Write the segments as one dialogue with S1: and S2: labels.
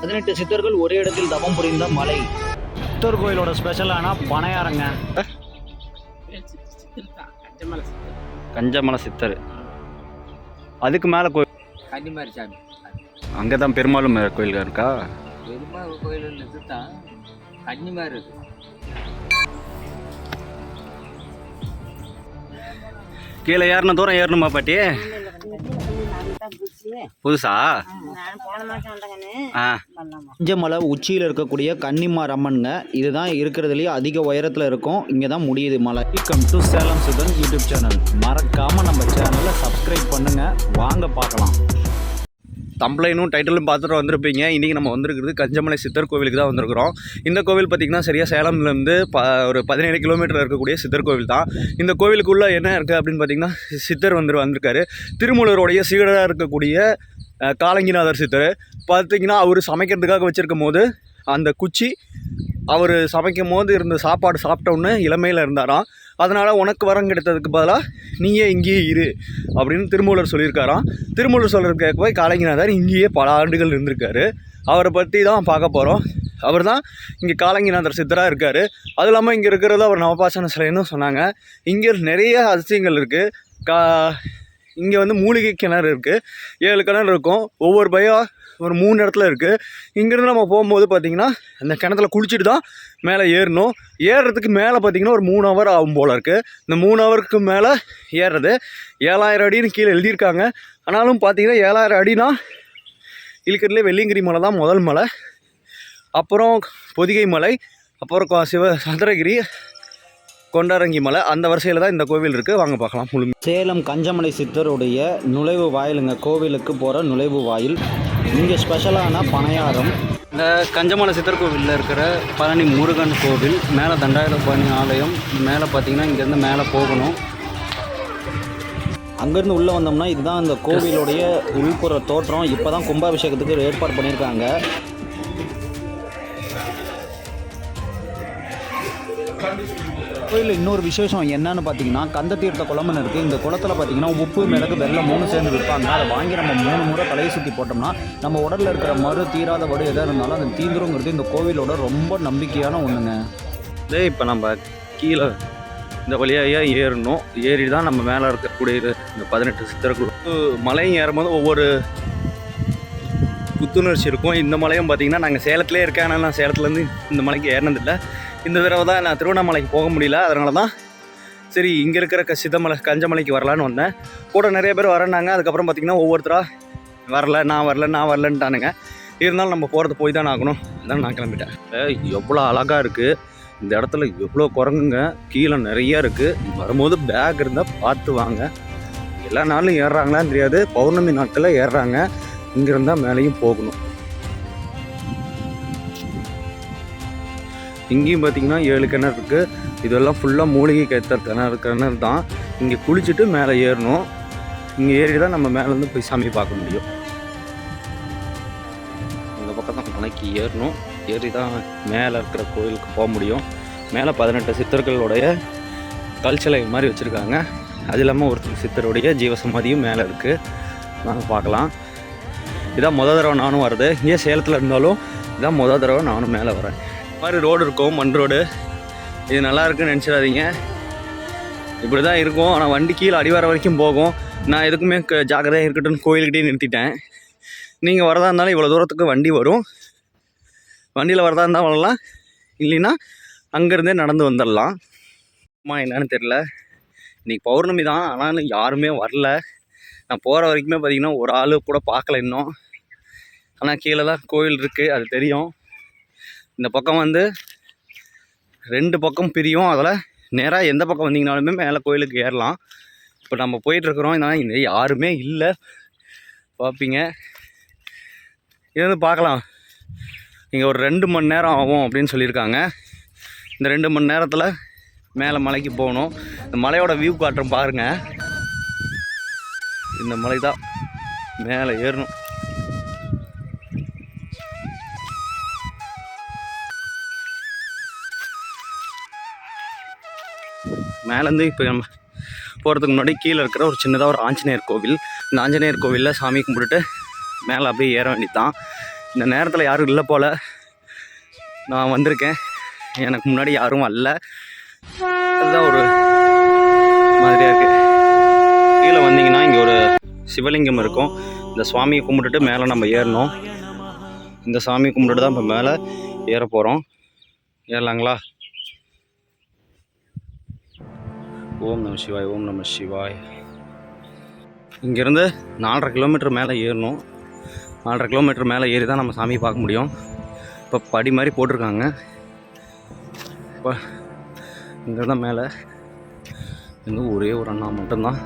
S1: பதினெட்டு சித்தர்கள் ஒரே இடத்தில் தவம் புரிந்த மலை. சித்தர் கோயிலோட ஸ்பெஷலான பனையாரங்க
S2: கஞ்சமலை
S3: சித்தர். அதுக்கு மேலே கோயில்
S2: கன்னிமாரி சாமி.
S3: அங்கே தான் பெருமாளும் கோயில் இருக்கா?
S2: பெருமாள் கோயில் இதுதான் கன்னிமாரி இருக்கு
S3: கீழே ஏறின தூரம் ஏறணுமா பாட்டி? புதுசா? ஆ.
S1: உச்சியில் இருக்கக்கூடிய கன்னிமார் அம்மனுங்க இதுதான் இருக்கிறதுலயே அதிக உயரத்தில் இருக்கும். இங்கே தான் முடியுது மலை. Welcome to Salem Sudhan YouTube channel. மறக்காம நம்ம சேனலை சப்ஸ்கிரைப் பண்ணுங்க. வாங்க பார்க்கலாம்.
S3: தம்பளைனும் டைட்டிலும் பார்த்துட்டு வந்திருப்பீங்க. இன்றைக்கி நம்ம வந்திருக்கிறது கஞ்சமலை சித்தர் கோவிலுக்கு தான் வந்திருக்கிறோம். இந்த கோவில் பார்த்திங்கன்னா சரியாக சேலம்லேருந்து ப ஒரு பதினேழு கிலோமீட்டர் இருக்கக்கூடிய சித்தர் கோவில் தான். இந்த கோவிலுக்குள்ளே என்ன இருக்குது அப்படின்னு பார்த்தீங்கன்னா சித்தர் வந்து வந்திருக்காரு. திருமூலருடைய சீடராக இருக்கக்கூடிய காலங்கிநாதர் சித்தர். பார்த்திங்கன்னா அவர் சமைக்கிறதுக்காக வச்சுருக்கும் போது அந்த குச்சி அவர் சமைக்கும் போது இருந்த சாப்பாடு சாப்பிட்டோன்னு இளமையில் இருந்தாராம். அதனால் உனக்கு வரம் கிடைத்ததுக்கு பதிலாக நீயே இங்கேயே இரு அப்படின்னு திருமூலர் சொல்லியிருக்காராம். திருமூலர் சொல்கிறது கேட்க போய் காலங்கிநாதர் இங்கேயே பல ஆண்டுகள் இருந்திருக்காரு. அவரை பற்றி தான் பார்க்க போகிறோம் அவர் தான் இங்கே காலங்கிநாதர் சித்தராக இருக்கார். அதுவும் இல்லாமல் இங்கே இருக்கிறது அவர் நவபாசன சிலைன்னு சொன்னாங்க. இங்கே நிறைய அதிசயங்கள் இருக்குது கா இங்கே வந்து மூலிகை கிணறு இருக்குது ஏழு கிணறு இருக்கும். ஒவ்வொரு பயம் ஒரு மூணு இடத்துல இருக்குது இங்கேருந்து நம்ம போகும்போது பார்த்திங்கன்னா அந்த கிணத்துல குளிச்சுட்டு தான் மேலே ஏறணும். ஏறுறதுக்கு மேலே பார்த்திங்கன்னா ஒரு மூணு ஹவர் ஆகும் போல் இருக்குது இந்த மூணு ஹவருக்கு மேலே ஏறுறது ஏழாயிரம் அடின்னு கீழே எழுதியிருக்காங்க. ஆனாலும் பார்த்திங்கன்னா ஏழாயிரம் அடினா இருக்கிறதுலே வெள்ளியங்கிரி மலை தான் முதல் மலை. அப்புறம் பொதிகை மலை அப்புறம் சிவ சந்திரகிரி கொண்டாரங்கி மலை. அந்த வரிசையில் தான் இந்த கோவில் இருக்குது வாங்க பார்க்கலாம். முழு
S1: சேலம் கஞ்சமலை சித்தருடைய நுழைவு வாயிலுங்க. கோவிலுக்கு போகிற நுழைவு வாயில். இங்கே ஸ்பெஷலான பனையாரம்
S3: இந்த கஞ்சமலை சித்தர் கோவிலில் இருக்கிற பழனி முருகன் கோவில் மேலே தண்டாயுதபாணி ஆலயம் மேலே பார்த்தீங்கன்னா இங்கேருந்து மேலே போகணும்.
S1: அங்கேருந்து உள்ளே வந்தோம்னா இதுதான் இந்த கோவிலுடைய உள்புற தோற்றம். இப்போ தான் கும்பாபிஷேகத்துக்கு ஏற்பாடு பண்ணியிருக்காங்க. கோயிலில் இன்னொரு விசேஷம் என்னன்னு பார்த்தீங்கன்னா கந்த தீர்த்த குளம்னு இருக்குது இந்த குளத்தில் பார்த்தீங்கன்னா உப்பு மிளகு வெள்ளம் மூணு சேர்ந்து விற்பாங்க. அதை வாங்கி நம்ம மூணு முறை தலையை சுற்றி போட்டோம்னா நம்ம உடலில் இருக்கிற மறு தீராத வடு எதாக இருந்தாலும் அது தீந்துருங்கிறது இந்த கோவிலோட ரொம்ப நம்பிக்கையான ஒன்றுங்க
S3: இதே இப்போ நம்ம கீழே இந்த வழியாக ஏறணும். ஏறி தான் நம்ம மேலே இருக்கக்கூடிய இந்த பதினெட்டு சித்திரக்குழு மலையும் ஏறும்போது ஒவ்வொரு புத்துணர்ச்சி இருக்கும். இந்த மலையும் பார்த்தீங்கன்னா நாங்கள் சேலத்திலே இருக்கேன். ஆனால் நான் சேலத்துலேருந்து இந்த மலைக்கு ஏறினதில்லை. இந்த தடவை தான் நான் திருவண்ணாமலைக்கு போக முடியல. அதனால தான் சரி இங்கே இருக்கிற க சித்தமலை கஞ்சமலைக்கு வரலான்னு வந்தேன். கூட நிறைய பேர் வரேன்னாங்க. அதுக்கப்புறம் பார்த்திங்கன்னா ஒவ்வொருத்தராக வரல நான் வரல நான் வரலன்ட்டானுங்க. இருந்தாலும் நம்ம போகிறது போய் தான் ஆகணும். அதான் நான் கிளம்பிட்டேன். எவ்வளோ அழகாக இருக்குது இந்த இடத்துல எவ்வளோ குரங்குங்க. கீழே நிறையா இருக்குது வரும்போது பேக் இருந்தால் பார்த்து வாங்க. எல்லா நாளும் ஏறுறாங்களான்னு தெரியாது. பௌர்ணமி நாட்களில் ஏறுறாங்க. இங்கே இருந்தால் மேலேயும் போகணும். இங்கேயும் பார்த்தீங்கன்னா ஏழு கிணறு இருக்குது இதெல்லாம் ஃபுல்லாக மூலிகை கைத்த கிணறு கிணறு தான். இங்கே குளிச்சுட்டு மேலே ஏறணும். இங்கே ஏறி தான் நம்ம மேலேருந்து போய் சாமி பார்க்க முடியும். இந்த பக்கம் தான் மலைக்கு ஏறணும். ஏறி தான் மேலே இருக்கிற கோயிலுக்கு போக முடியும். மேலே பதினெட்டு சித்தர்களுடைய கல்ச்சலை மாதிரி வச்சுருக்காங்க. அது இல்லாமல் ஒருத்தர் சித்தருடைய ஜீவசமாதியும் மேலே இருக்குது நாங்கள் பார்க்கலாம். இதான் முத தடவை நானும் வருது இங்கே சேலத்தில் இருந்தாலும் இதான் முத தடவை நானும் மேலே வரேன் மாதிரி ரோடு இருக்கும் மண் ரோடு. இது நல்லா இருக்குன்னு நினச்சிடாதீங்க. இப்படி தான் இருக்கும். ஆனால் வண்டி கீழே அடிவார வரைக்கும் போகும். நான் எதுக்குமே ஜாக்கிரதையாக இருக்கட்டும்னு கோயில்கிட்டே நிறுத்திட்டேன். நீங்கள் வரதா இருந்தாலும் இவ்வளோ தூரத்துக்கு வண்டி வரும். வண்டியில் வரதா இருந்தால் வரலாம். இல்லைன்னா அங்கேருந்தே நடந்து வந்துடலாம் அம்மா என்னன்னு தெரில இன்றைக்கி பௌர்ணமி தான். ஆனால் யாருமே வரல. நான் போகிற வரைக்குமே பார்த்தீங்கன்னா ஒரு ஆள் கூட பார்க்கல இன்னும். ஆனால் கீழே தான் கோயில் இருக்குது அது தெரியும். இந்த பக்கம் வந்து ரெண்டு பக்கம் பிரியும். அதில் நேராக எந்த பக்கம் வந்தீங்கனாலுமே மேலே கோயிலுக்கு ஏறலாம். இப்போ நம்ம போயிட்டுருக்குறோம். இதனால் இந்த யாருமே இல்லை. பார்ப்பீங்க இது வந்து பார்க்கலாம் இங்கே ஒரு ரெண்டு மணி நேரம் ஆகும் அப்படின்னு சொல்லியிருக்காங்க. இந்த ரெண்டு மணி நேரத்தில் மேலே மலைக்கு போகணும். இந்த மலையோட வியூ காட்டுறோம் பாருங்கள் இந்த மலை தான் மேலே ஏறணும். மேலேருந்து இப்போ நம்ம போகிறதுக்கு முன்னாடி கீழே இருக்கிற ஒரு சின்னதாக ஒரு ஆஞ்சநேயர் கோவில். இந்த ஆஞ்சநேயர் கோவிலில் சாமி கும்பிட்டுட்டு மேலே அப்படியே ஏற வேண்டியது தான் இந்த நேரத்தில் யாரும் இல்லை போல். நான் வந்திருக்கேன். எனக்கு முன்னாடி யாரும் அல்ல அதுதான் ஒரு மாதிரியாக இருக்குது கீழே வந்தீங்கன்னா இங்கே ஒரு சிவலிங்கம் இருக்கும். இந்த சுவாமியை கும்பிட்டுட்டு மேலே நம்ம ஏறணும். இந்த சாமி கும்பிட்டுட்டு தான் இப்போ மேலே ஏற போகிறோம் ஏறலாங்களா? ஓம் நம சிவாய் ஓம் நம சிவாய். இங்கேருந்து நாலரை கிலோமீட்டர் மேலே ஏறணும். நாலரை கிலோமீட்டர் மேலே ஏறி தான் நம்ம சாமியை பார்க்க முடியும். இப்போ படி மாதிரி போட்டிருக்காங்க. இப்போ இங்கே தான் மேலே. இங்கே ஒரே ஒரு அண்ணா மட்டும்தான்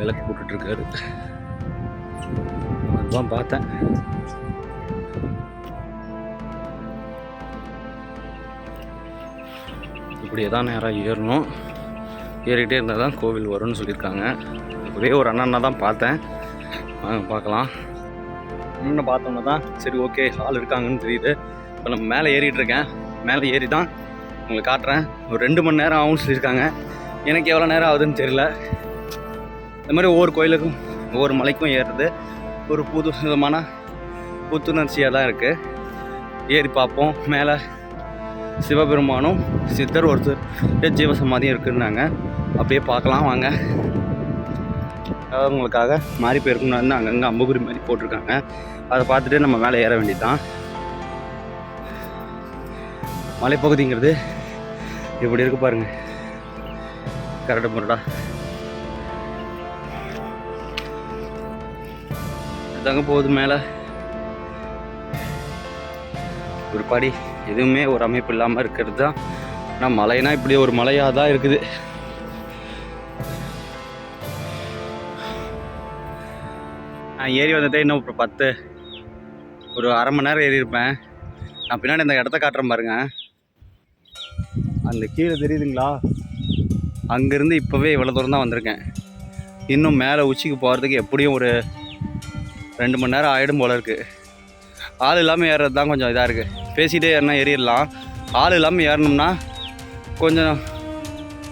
S3: விளக்கு போட்டுட்ருக்காரு. அதுதான் பார்த்தேன். இப்படியே தான் நேராக ஏறணும். ஏறிக்கிட்டே இருந்தால் தான் கோவில் வரும்னு சொல்லியிருக்காங்க. ஒரே ஒரு அண்ணனை தான் பார்த்தேன். வாங்க பார்க்கலாம். இன்னும் பார்த்தோம்னா தான் சரி ஓகே ஆள் இருக்காங்கன்னு தெரியுது. இப்போ நம்ம மேலே ஏறிட்டு இருக்கேன். மேலே ஏறி தான் உங்களுக்கு காட்டுறேன். ஒரு ரெண்டு மணி நேரம் ஆகும்னு சொல்லியிருக்காங்க. எனக்கு எவ்வளோ நேரம் ஆகுதுன்னு தெரியல. இந்த மாதிரி ஒவ்வொரு கோயிலுக்கும் ஒவ்வொரு மலைக்கும் ஏறுறது ஒரு புது விதமான புத்துணர்ச்சியாக தான் இருக்குது ஏறி பார்ப்போம். மேலே சிவபெருமானும் சித்தர் ஒருத்தர் ஜீவசமாதியும் இருக்குன்னாங்க. அப்படியே பார்க்கலாம் வாங்க. உங்களுக்காக மாறி போயிருக்குன்னு வந்து அங்கங்கே அம்புகுரி மாதிரி போட்டிருக்காங்க. அதை பார்த்துட்டு நம்ம மேலே ஏற வேண்டியதுதான். மலைப்பகுதிங்கிறது இப்படி இருக்கு பாருங்க. கரடு முரடா தங்க போகுது மேலே. ஒரு படி எதுவுமே ஒரு அமைப்பு இல்லாமல் இருக்கிறது தான். ஆனால் மலைனா இப்படி ஒரு மலையாக தான் இருக்குது. நான் ஏறி வந்ததே இன்னும் ஒரு பத்து ஒரு அரை மணி நேரம் ஏறியிருப்பேன். நான் பின்னாடி இந்த இடத்த காட்டுறேன் பாருங்க. அந்த கீழே தெரியுதுங்களா? அங்கேருந்து இப்போவே இவ்வளோ தூரம் தான் வந்திருக்கேன். இன்னும் மேலே உச்சிக்கு போகிறதுக்கு எப்படியும் ஒரு ரெண்டு மணி நேரம் ஆகிடும் போல இருக்குது ஆள் இல்லாமல் ஏறுறது தான் கொஞ்சம் இதாக இருக்குது பேசிகிட்டே ஏறினா ஏறிடலாம். ஆள் இல்லாமல் ஏறணும்னா கொஞ்சம்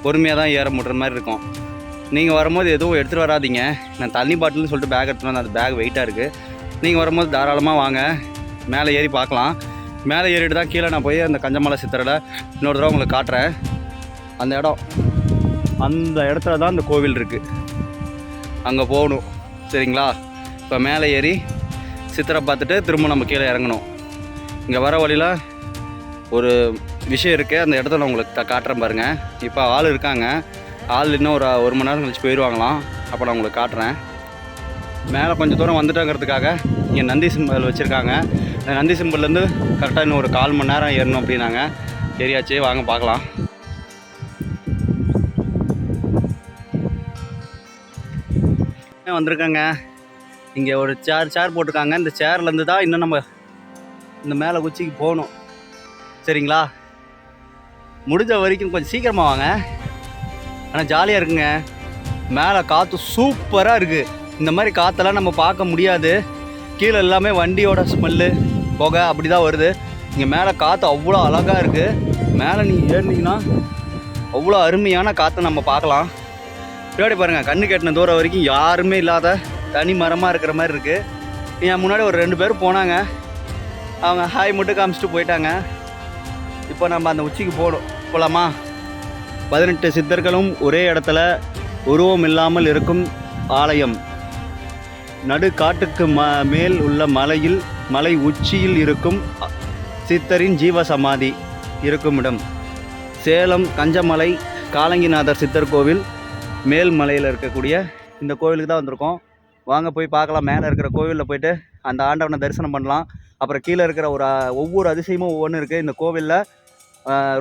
S3: பொறுமையாக தான் ஏற முடுற மாதிரி இருக்கும். நீங்கள் வரும்போது எதுவும் எடுத்துகிட்டு வராதீங்க. நான் தண்ணி பாட்டில்னு சொல்லிட்டு பேக் எடுத்துகிட்டு வந்தேன். அந்த பேக் வெயிட்டாக இருக்குது நீங்கள் வரும்போது தாராளமாக வாங்க. மேலே ஏறி பார்க்கலாம். மேலே ஏறிட்டு தான் கீழே நான் போய் அந்த கஞ்சமலை சித்தரில் இன்னொரு தடவை உங்களுக்கு காட்டுறேன். அந்த இடம். அந்த இடத்துல தான் அந்த கோவில் இருக்குது அங்கே போகணும். சரிங்களா? இப்போ மேலே ஏறி சித்திரை பார்த்துட்டு திரும்ப நம்ம கீழே இறங்கணும். இங்கே வர வழியில் ஒரு விஷயம் இருக்குது அந்த இடத்துல நான் உங்களுக்கு காட்டுறேன் பாருங்கள் இப்போ ஆள் இருக்காங்க. ஆள் இன்னும் ஒரு ஒரு மணி நேரம் கழிச்சு போயிடுவாங்களாம். அப்போ நான் உங்களுக்கு காட்டுறேன். மேலே கொஞ்சம் தூரம் வந்துட்டோங்கிறதுக்காக இங்கே நந்தி சிம்பல் வச்சுருக்காங்க. அந்த நந்தி சிம்பல்லேருந்து கரெக்டாக இன்னும் ஒரு கால் மணி நேரம் ஏறணும் அப்படின்னாங்க. ஏறியாச்சு வாங்க பார்க்கலாம். வந்திருக்காங்க. இங்கே ஒரு சேர் சேர் போட்டிருக்காங்க. இந்த சேர்லேருந்து தான் இன்னும் நம்ம இந்த மேலே குச்சிக்கு போகணும். சரிங்களா? முடிஞ்ச வரைக்கும் கொஞ்சம் சீக்கிரமாக வாங்க. ஆனால் ஜாலியாக இருக்குங்க. மேலே காற்று சூப்பராக இருக்குது இந்த மாதிரி காற்றெல்லாம் நம்ம பார்க்க முடியாது. கீழே எல்லாமே வண்டியோட ஸ்மெல்லு புகை அப்படி தான் வருது. இங்கே மேலே காற்று அவ்வளோ அழகாக இருக்குது மேலே நீங்கள் ஏறினீங்கன்னா அவ்வளோ அருமையான காற்றை நம்ம பார்க்கலாம். பின்னாடி பாருங்கள் கண்ணு கெட்டின தூரம் வரைக்கும் யாருமே இல்லாத தனி மரமாக இருக்கிற மாதிரி இருக்குது என் முன்னாடி ஒரு ரெண்டு பேர் போனாங்க. அவங்க ஹாய் மட்டும் காமிச்சிட்டு போயிட்டாங்க. இப்போ நம்ம அந்த உச்சிக்கு போகணும். போகலாமா பதினெட்டு சித்தர்களும் ஒரே இடத்துல உருவம் இல்லாமல் இருக்கும் ஆலயம். நடு காட்டுக்கு ம மேல் உள்ள மலையில் மலை உச்சியில் இருக்கும் சித்தரின் ஜீவ சமாதி இருக்கும் இடம் சேலம் கஞ்சமலை காலங்கிநாதர் சித்தர் கோவில் மேல் மலையில் இருக்கக்கூடிய இந்த கோவிலுக்கு தான் வந்திருக்கோம். வாங்க போய் பார்க்கலாம். மேலே இருக்கிற கோவிலில் போயிட்டு அந்த ஆண்டவனை தரிசனம் பண்ணலாம். அப்புறம் கீழே இருக்கிற ஒரு ஒவ்வொரு அதிசயமும் ஒவ்வொன்று இருக்குது இந்த கோவிலில்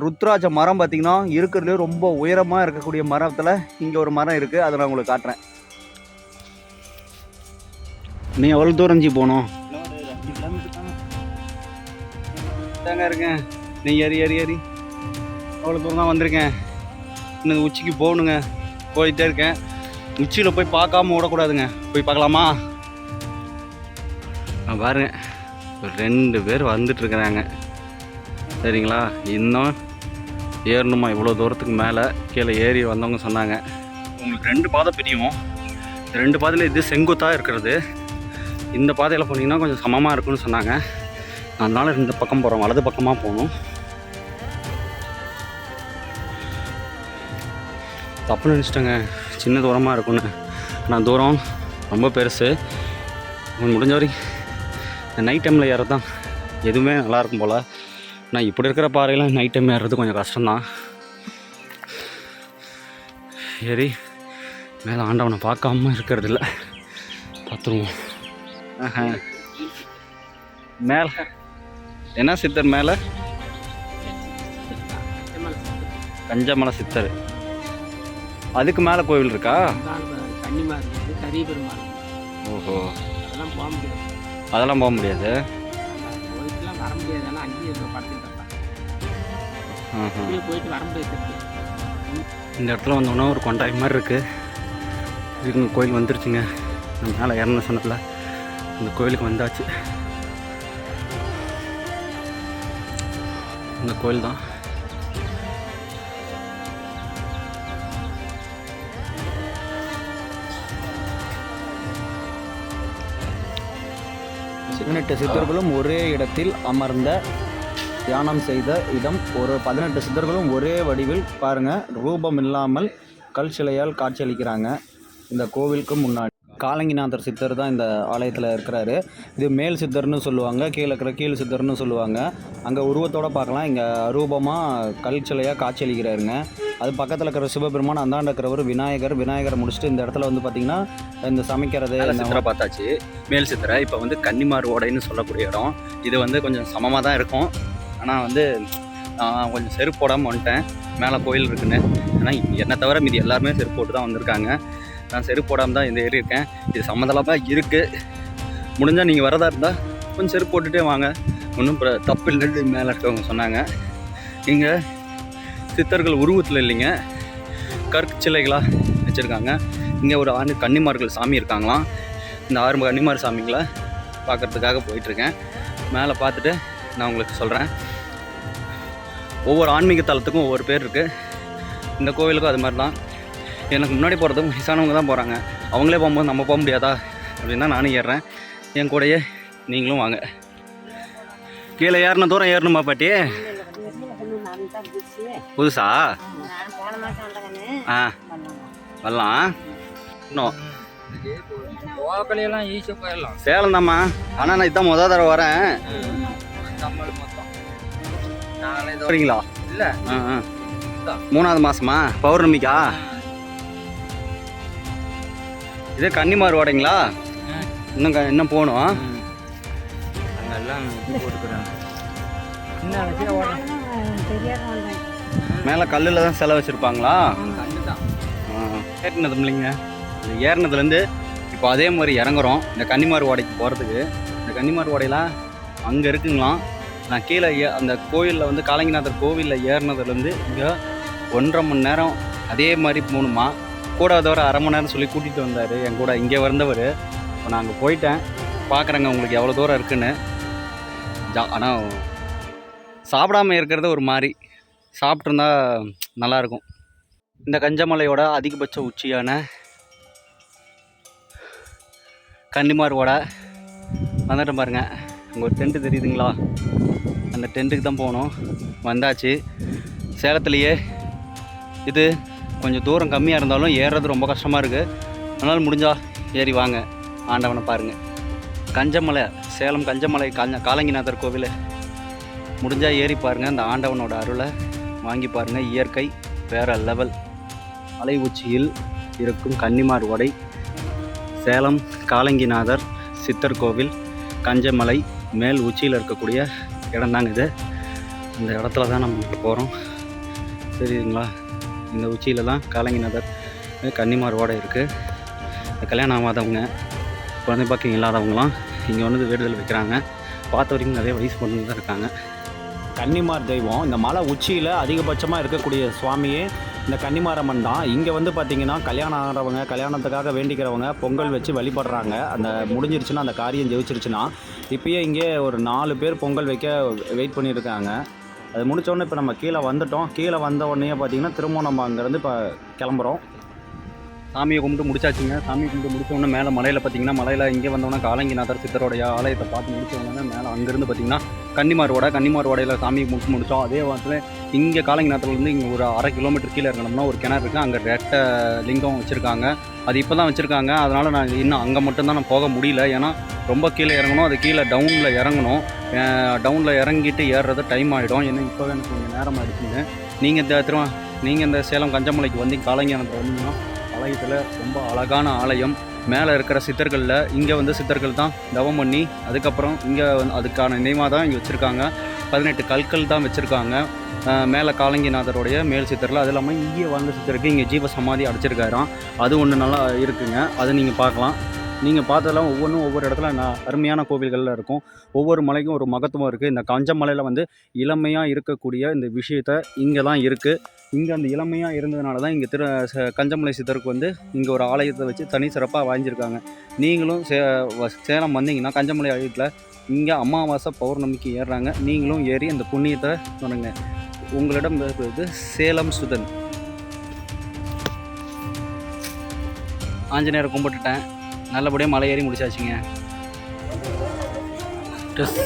S3: ருத்ராஜ மரம் பார்த்திங்கன்னா இருக்கிறதுலே ரொம்ப உயரமாக இருக்கக்கூடிய மரத்தில் இங்கே ஒரு மரம் இருக்குது அதை நான் உங்களுக்கு காட்டுறேன். நீ எவ்வளோ தூரம் போகணும்? தாங்க இருக்கேன் நீ ஏறி ஏறி ஏறி. அவ்வளோ தூரம் தான் வந்திருக்கேன். இன்னும் உச்சிக்கு போகணுங்க. போயிட்டே இருக்கேன். உச்சியில் போய் பார்க்காம விடக்கூடாதுங்க போய் பார்க்கலாமா? நான் பாருங்க. ஒரு ரெண்டு பேர் வந்துட்டுருக்குறாங்க சரிங்களா? இன்னும் ஏறணுமா? இவ்வளோ தூரத்துக்கு மேலே கீழே ஏறி வந்தவங்க சொன்னாங்க. உங்களுக்கு ரெண்டு பாதை பிரியும் ரெண்டு பாதையில் இது செங்குத்தாக இருக்கிறது. இந்த பாதையில் போனீங்கன்னா கொஞ்சம் சமமாக இருக்கும்னு சொன்னாங்க. அதனால இந்த பக்கம் போகிறோம் வலது பக்கமாக போகணும். தப்பு நினச்சிட்டேங்க. சின்ன தூரமாக இருக்கும்னு. ஆனால் தூரம் ரொம்ப பெருசு. முடிஞ்ச வரைக்கும் நைட் டைமில் ஏறது தான் எதுவுமே நல்லாயிருக்கும் போல். ஆனால் இப்படி இருக்கிற பாறையில் நைட் டைம் ஏறுறது கொஞ்சம் கஷ்டம்தான். ஏறி மேலே ஆண்டவனை பார்க்காம இருக்கிறது இல்லை பார்த்துருவோம். மேலே. என்ன சித்தர் மேலே? கஞ்சமலை சித்தர். அதுக்கு மேலே கோவில் இருக்கா? ஓஹோ.
S2: அதெல்லாம் போக முடியாது. வர முடியாது ஏன்னா அங்கேயே இருக்க படத்துட்டு
S3: ஆஹா.
S2: அப்படியே போயிட்டு வர முடியாது
S3: இந்த இடத்துல வந்தோன்னா ஒரு கொண்டாய் மாதிரி இருக்குது இதுக்கு கோயில் வந்துருச்சுங்க. நம்ம மேலே இறந்து சொன்னதில். இந்த கோயிலுக்கு வந்தாச்சு. இந்த கோயில் தான்
S1: பதினெட்டு சித்தர்களும் ஒரே இடத்தில் அமர்ந்த தியானம் செய்த இடம். ஒரு பதினெட்டு சித்தர்களும் ஒரே வடிவில் பாருங்கள் ரூபம் இல்லாமல் கல் சிலையால் காட்சியளிக்கிறாங்க. இந்த கோவிலுக்கு முன்னாடி. காலங்கிநாதர் சித்தர் தான் இந்த ஆலயத்தில் இருக்கிறாரு. இது மேல் சித்தர்னு சொல்லுவாங்க கீழே இருக்கிற கீழ் சித்தர்னு சொல்லுவாங்க. அங்கே உருவத்தோட பார்க்கலாம். இங்கே அரூபமாக கல் சிலையாக காட்சியளிக்கிறாருங்க. அது பக்கத்தில் இருக்கிற சிவபெருமான் அந்தாண்ட இருக்கிறவர் விநாயகர் விநாயகரை முடிச்சுட்டு இந்த இடத்துல வந்து பார்த்திங்கன்னா இந்த சமைக்கிறது
S3: சித்திரை பார்த்தாச்சு. மேல் சித்திரை இப்போ வந்து கன்னிமார் ஓடைன்னு சொல்லக்கூடிய இடம். இது வந்து கொஞ்சம் சமமாக தான் இருக்கும். ஆனால் வந்து நான் கொஞ்சம் செருப்பு போடாமல் வந்துட்டேன். மேலே கோயில் இருக்குன்னு. ஆனால் என்னை தவிர மீதி எல்லாருமே செருப்பு போட்டு தான் வந்திருக்காங்க. நான் செருப்பு போடாமல் தான் இந்த ஏறி இருக்கேன். இது சம்மதமாக இருக்குது முடிஞ்சால் நீங்கள் வரதா இருந்தால் கொஞ்சம் செருப்பு போட்டுகிட்டே வாங்க. ஒன்றும் தப்பு இல்லைன்னு மேலே இருக்கவங்க சொன்னாங்க. இங்கே சித்தர்கள் உருவத்தில் இல்லைங்க. கற்க சிலைகளாக வச்சுருக்காங்க. இங்கே ஒரு ஆண்டு கன்னிமார்கள் சாமி இருக்காங்களாம். இந்த ஆறு கன்னிமார் சாமிங்களை பார்க்கறதுக்காக போயிட்டுருக்கேன். மேலே பார்த்துட்டு நான் உங்களுக்கு சொல்கிறேன் ஒவ்வொரு ஆன்மீக தலத்துக்கும் ஒவ்வொரு பேர் இருக்குது இந்த கோவிலுக்கும் அது மாதிரி தான் எனக்கு முன்னாடி போகிறதும் வயசானவங்க தான் போகிறாங்க அவங்களே போகும்போது நம்ம போக முடியாதா அப்படின்னு தான் நானும் ஏறுறேன். என் கூடயே நீங்களும் வாங்க. கீழே ஏறின தூரம் ஏறணுமா பாட்டி? புதுசா. ஆ. வரலாம். இன்னும்
S2: ஈஸியாக போயிடலாம்.
S3: சேலம் தாம்மா. ஆனால் நான் இதான் முத தடவை வரேன். வரீங்களா?
S2: இல்லை.
S3: மூணாவது மாசமா? பௌர்ணமிக்கா? இதே கன்னிமார் ஓடைங்களா இன்னும் க- இன்னும் போகணும்.
S2: அங்கெல்லாம் போட்டுக்கிறாங்க என்ன ஓடலாம்
S3: மேலே கல்லில் தான் சிலை வச்சுருப்பாங்களா? ஏறினது இல்லைங்க. ஏறினதுலேருந்து இப்போ அதே மாதிரி இறங்குறோம். இந்த கன்னிமார் ஓடைக்கு போகிறதுக்கு இந்த கன்னிமார் ஓடையெல்லாம் அங்கே இருக்குங்களாம். நான் கீழே ஏ அந்த கோயிலில் வந்து காலங்கிநாதர் கோவிலில் ஏறினதுலேருந்து இங்கே ஒன்றரை மணி நேரம் அதே மாதிரி போகணுமா கூட வர அரை மணி நேரம் சொல்லி கூட்டிகிட்டு வந்தார். என் கூட இங்கே வந்தவர். இப்போ நான் அங்கே போயிட்டேன். பார்க்குறேங்க உங்களுக்கு எவ்வளோ தூரம் இருக்குன்னு. ஜா ஆனால் சாப்பிடாம இருக்கிறது ஒரு மாதிரி. சாப்பிட்ருந்தா நல்லாயிருக்கும். இந்த கஞ்சமலையோட அதிகபட்ச உச்சியான கன்னிமார் ஓடை வந்துட்டு பாருங்க. அங்கே ஒரு டென்ட்டு தெரியுதுங்களா? அந்த டென்ட்டுக்கு தான் போகணும் வந்தாச்சு. சேலத்துலேயே இது கொஞ்சம் தூரம் கம்மியாக இருந்தாலும் ஏறுறது ரொம்ப கஷ்டமாக இருக்குது அதனால் முடிஞ்சா ஏறி வாங்க. ஆண்டவனை பாருங்கள் கஞ்சமலை சேலம் கஞ்சமலை காஞ்ச காலங்கிநாதர் கோவில். முடிஞ்சால் ஏறி பாருங்கள் அந்த ஆண்டவனோட அருளை. வாங்கி பாருங்கள் இயற்கை வேறு லெவல் மலை உச்சியில் இருக்கும் கன்னிமார் ஓடை சேலம் காலங்கிநாதர் சித்தர் கோவில் கஞ்சமலை மேல் உச்சியில் இருக்கக்கூடிய இடம்தாங்க இது. இந்த இடத்துல தான் நம்ம போகிறோம் சரிங்களா இந்த உச்சியில் தான் காலங்கிநாதர் கன்னிமார் ஓடை இருக்குது இந்த கல்யாணம் ஆகாதவங்க குழந்தை பாக்கியம் இல்லாதவங்களாம் இங்கே வந்து வேண்டுதல் வைக்கிறாங்க. பார்த்த வரைக்கும் நிறைய வயசு பொண்ணுங்க தான் இருக்காங்க.
S1: கன்னிமார் தெய்வம். இந்த மலை உச்சியில் அதிகபட்சமாக இருக்கக்கூடிய சுவாமியே இந்த கன்னிமாரம்மன் தான். இங்கே வந்து பார்த்திங்கன்னா கல்யாணம் ஆகிறவங்க கல்யாணத்துக்காக வேண்டிக்கிறவங்க பொங்கல் வச்சு வழிபடுறாங்க. அந்த முடிஞ்சிருச்சுன்னா அந்த காரியம் ஜெயிச்சிருச்சுன்னா இப்போயே இங்கே ஒரு நாலு பேர் பொங்கல் வைக்க வெயிட் பண்ணியிருக்காங்க. அது முடித்தோடனே இப்போ நம்ம கீழே வந்துட்டோம். கீழே வந்த உடனே பார்த்தீங்கன்னா திரும்ப நம்ம அங்கேருந்து இப்போ கிளம்புறோம்.
S3: சாமியை கும்பிட்டு முடிச்சாச்சுங்க. சாமி கும்பிட்டு முடிச்சோடனே மேலே மலையில் பார்த்தீங்கன்னா மலையில் இங்கே வந்தோன்னா காலங்கிநாதர் சித்தருடைய ஆலயத்தை பார்த்து முடிச்சோடனே மேலே அங்கேருந்து பார்த்தீங்கன்னா கன்னிமாரோட கன்னிமாரோடையில் சாமியை முடிச்சு முடித்தோம் அதே வாரத்தில் இங்கே காலங்கிநாத்திலேருந்து இங்கே ஒரு அரை கிலோமீட்டர் கீழே இறங்கணும்னா ஒரு கிணறு இருக்குது அங்கே ரெட்டை லிங்கம் வச்சுருக்காங்க. அது இப்போ தான் வச்சுருக்காங்க. அதனால் நான் இன்னும் அங்கே மட்டும்தான் நான் போக முடியல. ஏன்னா ரொம்ப கீழே இறங்கணும். அது கீழே டவுனில் இறங்கணும். டவுனில் இறங்கிட்டு ஏறுறது டைம் ஆகிடும் ஏன்னா இப்போவே எனக்கு கொஞ்சம் நேரம் ஆகிடுச்சுங்க நீங்கள் இந்த திரும்ப நீங்கள் இந்த சேலம் கஞ்சமலைக்கு வந்து காலங்கியானத்தில் வந்தீங்கன்னா ஆலயத்தில் ரொம்ப அழகான ஆலயம். மேலே இருக்கிற சித்தர்களில் இங்கே வந்து சித்தர்கள் தான் தவம் பண்ணி அதுக்கப்புறம் இங்கே வந்து அதுக்கான நினைவாக தான் இங்கே வச்சுருக்காங்க. பதினெட்டு கற்கள் தான் வச்சுருக்காங்க. மேலே காலங்கிநாதருடைய மேல் சித்தரில் அது இல்லாமல் இங்கே வாழ்ந்த சித்தருக்கு இங்கே ஜீவ சமாதி அடைச்சிருக்காராம். அது ஒன்று நல்லா இருக்குங்க. அதை நீங்கள் பார்க்கலாம். நீங்கள் பார்த்ததெல்லாம் ஒவ்வொன்றும் ஒவ்வொரு இடத்துல நான் அருமையான கோவில்களில் இருக்கும். ஒவ்வொரு மலைக்கும் ஒரு மகத்துவம் இருக்குது இந்த கஞ்சமலையில் வந்து இளமையாக இருக்கக்கூடிய இந்த விஷயத்த இங்கே தான் இருக்குது இங்கே அந்த இளமையாக இருந்ததுனால தான் இங்கே திரு ச- கஞ்சமலை சித்தருக்கு வந்து இங்கே ஒரு ஆலயத்தை வச்சு தனி சிறப்பாக வாங்கியிருக்காங்க. நீங்களும் சே வ- சேலம் வந்தீங்கன்னா கஞ்சமலை ஆலயத்தில் இங்கே அமாவாசை பௌர்ணமிக்கு ஏறுறாங்க. நீங்களும் ஏறி அந்த புண்ணியத்தை தொடங்க. உங்களிடம் இருக்கிறது சேலம் சுதன். ஆஞ்சநேயரை கும்பிட்டுட்டேன். நல்லபடியாக மலை ஏறி முடிச்சாச்சுங்க. ட்ரெஸ்